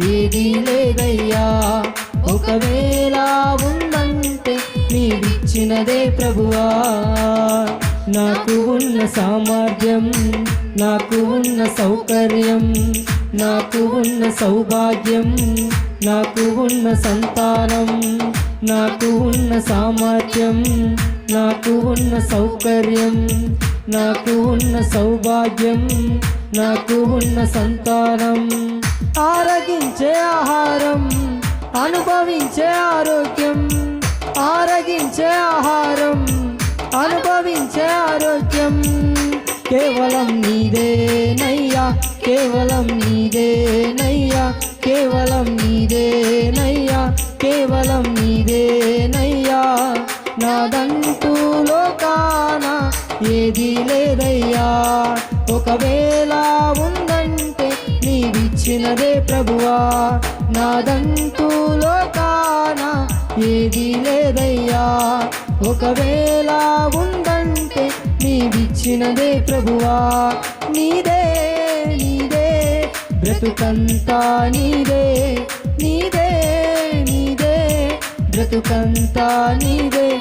ఏది లేదయ్యా ఒకవేళ ఉందంటే నీవిచ్చినదే ప్రభువా. నాకు ఉన్న సామర్థ్యం నాకు ఉన్న సౌకర్యం నాకు ఉన్న సౌభాగ్యం నాకు ఉన్న సంతానం నాకు ఉన్న సామర్థ్యం నాకు ఉన్న సౌకర్యం నాకు ఉన్న సౌభాగ్యం నాకు ఉన్న సంతానం. ఆరగించే ఆహారం అనుభవించే ఆరోగ్యం. ఆరగించే ఆహారం అనుభవించే ఆరోగ్యం. కేవలం నీదేనయ్యా కేవలం నీదేనయ్యా కేవలం నీదేనయ్యా కేవలం నీదేనయ్యా. నాదంటూ లోకాన ఏది లేదయ్యా. ఒకవేళ చేసినదే ప్రభువా. నాదంటూ లోకాన ఏది లేదయ్యా. ఒకవేళ ఉందంటే నీవిచ్చినదే ప్రభువా. నీదే నీదే బ్రతుకంతా నీదే. నీదే నీదే బ్రతుకంతా నీదే.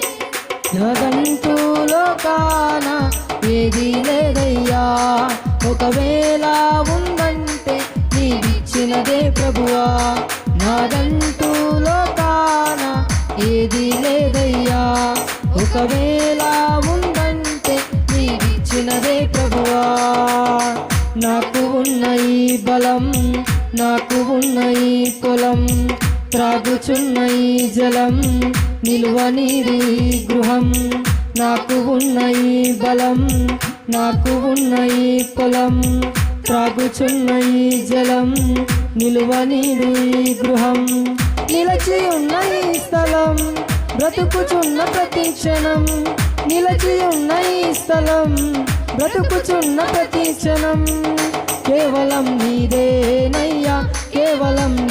నాదంటూ లోకాన ఏది లేదయ్యా. ఒకవేళ ఉందంటే చేసినదే ప్రభువా నాదంటూ లోకాన ఏది లేదయ్యా. ఒకవేళ ఉందంటే నీవిచ్చినదే ప్రభువా. నాకు ఉన్న ఈ బలం నాకు ఉన్న ఈ పొలం త్రాగుచున్న ఈ జలం నిలువ నీరి గృహం. నాకు ఉన్న ఈ బలం నాకు ఉన్న ఈ పొలం త్రాగుచున్న ఈ జలం నిలువ నీరు ఈ గృహం. నిలచి ఉన్న ఈ స్థలం బ్రతుకుచున్న ప్రతి క్షణం. నిలచి ఉన్న ఈ స్థలం బ్రతుకుచున్న ప్రతి క్షణం. కేవలం నీదేనయ్యా కేవలం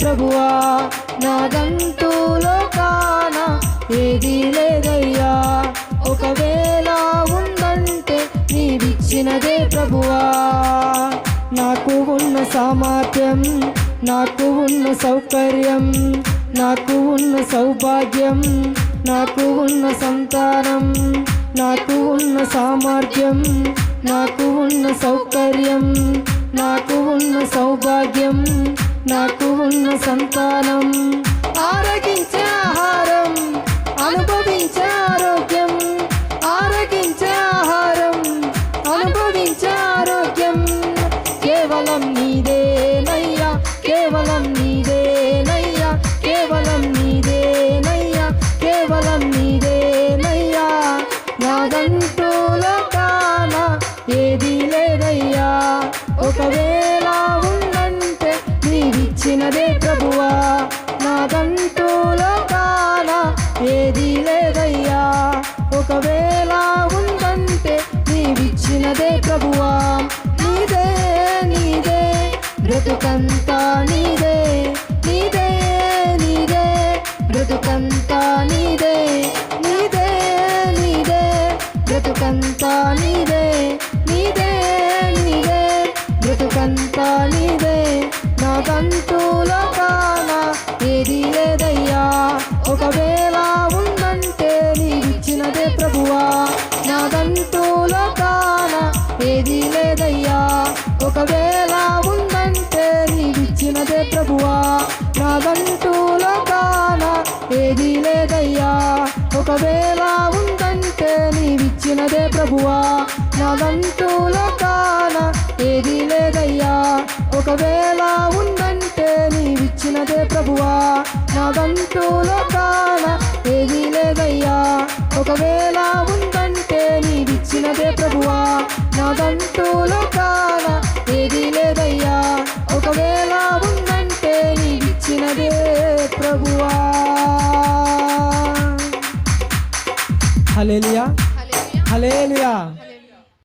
ప్రభువా నాదంటూ లోకాన ఏది లేదయ్యా. ఒకవేళ ఉందంటే నీవిచ్చినదే ప్రభువా. నాకు ఉన్న సామర్థ్యం నాకు ఉన్న సౌకర్యం నాకు ఉన్న సౌభాగ్యం నాకు ఉన్న సంతానం నాకు ఉన్న సామర్థ్యం నాకు ఉన్న సౌకర్యం నాకు ఉన్న సౌభాగ్యం నాకు ఉన్న సంతానం. ఆరగించే ఆహారం అనుభవించే ఆరోగ్యం. ఆరగించే ఆహారం అనుభవించే ఆరోగ్యం. కేవలం నీదేనయ్యా కేవలం ఏది లేదయ్యా? ఒకవేళ ఉందంటే నీవిచ్చినదే ప్రభువా. నీదే నీదే. బ్రతుకంతా నీదే. నీదే నీదే. బ్రతుకంతా నీదే. నీదే నీదే. బ్రతుకంతా నీదే. నీదే నీదే. బ్రతుకంతా నీదే. నాకంటూలో ప్రభువా నాదంటూ లోకాన ఏది లేదయ్యా. ఒకవేళ ఉందంటే నీవిచ్చినదే ప్రభువా. నాదంటూ లోకాన ఏది లేదయ్యా. ఒకవేళ ఉందంటే నీవిచ్చినదే ప్రభువా. నాదంటూ లోకాన ఏది లేదయ్యా. ఒకవేళ ఉందంటే నీవిచ్చినదే ప్రభువా. నాదంటూ లోకాన ఏది లేదయ్యా ఒకవేళ ఉందంటే నీవిచ్చినదే ప్రభువా. నాదంటూలో కాన ఏది లేదయ్యా. ఒకవేళ ఉందంటే నీవిచ్చినదే ప్రభువా. Hallelujah hallelujah